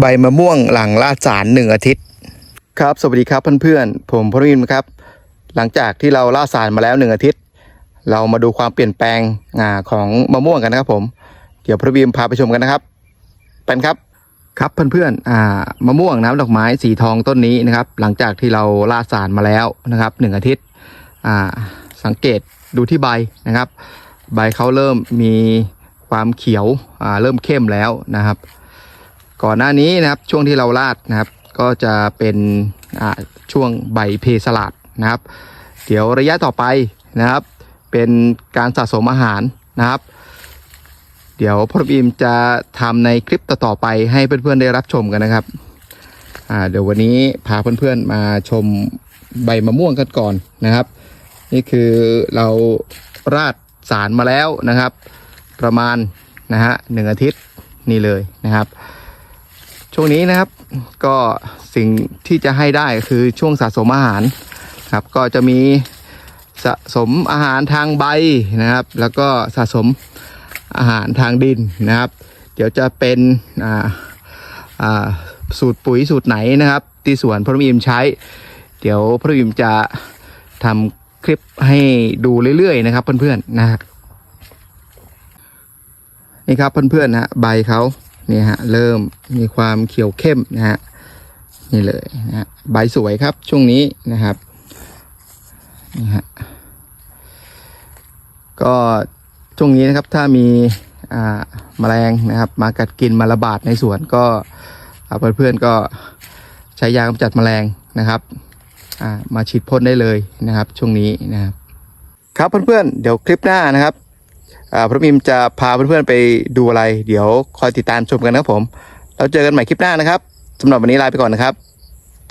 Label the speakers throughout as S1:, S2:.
S1: ใบมะม่วงหลังลาดสารหนึ่งอาทิตย์ ครับ สวัสดีครับเพื่อนๆ ผมพรมินทร์ครับ หลังจากที่เราล่าสารมาแล้วหนึ่งอาทิตย์ เรามาดูความเปลี่ยนแปลงอ่าของมะม่วงกันนะครับ ผม เดี๋ยวพระบีมพาไปชมกันนะครับเป็นครับครับเพื่อนๆอ่ามะม่วงน้ำดอกไม้สีทองต้นนี้นะครับ หลังจากที่เราล่าสารมาแล้วนะครับหนึ่งอาทิตย์อ่าสังเกตดูที่ใบนะครับ ใบเขาเริ่มมีความเขียวอ่าเริ่มเข้มแล้วนะครับ ก่อนหน้านี้นะครับช่วงที่เราลาดนะครับ ก็จะเป็นช่วงใบเพสลัดนะครับ เดี๋ยวระยะต่อไปนะครับ เป็นการสะสมอาหารนะครับ เดี๋ยวพรบีมจะทำในคลิปต่อๆไปให้เพื่อนๆได้รับชมกันนะครับเดี๋ยววันนี้พาเพื่อนๆมาชมใบมะม่วงกันก่อนนะครับ นี่คือเราราดสารมาแล้วนะครับ ประมาณนะฮะหนึ่งอาทิตย์นี่เลยนะครับ ช่วงนี้นะครับ ก็สิ่งที่จะให้ได้คือช่วงสะสมอาหารครับ ก็จะมีสะสมอาหารทางใบนะครับ แล้วก็สะสมอาหารทางดินนะครับ เดี๋ยวจะเป็นอ่าอ่าสูตรปุ๋ยสูตรไหนนะครับที่สวนพระมิมใช้ เดี๋ยวพระมิมจะทำคลิปให้ดูเรื่อยๆนะครับเพื่อนๆนะครับนี่ครับเพื่อนๆนะใบเขา นี่ฮะเริ่มมีความเขียวเข้มนะฮะนี่เลยนะฮะใบสวยครับช่วงนี้นะครับนี่ฮะก็ช่วงนี้นะครับถ้ามีอ่าแมลงนะครับ มากัดกินมาระบาดในสวนก็อ่าเพื่อนๆก็ใช้ยากำจัดแมลงนะครับอ่ามาฉีดพ่นได้เลยนะครับ ช่วงนี้นะครับครับเพื่อนๆเดี๋ยวคลิปหน้านะครับ พระมิมจะพาเพื่อนๆไปดูอะไร เดี๋ยวคอยติดตามชมกันนะครับผม เราเจอกันใหม่คลิปหน้านะครับสำหรับวันนี้ลาไปก่อนนะครับ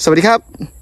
S1: สวัสดีครับ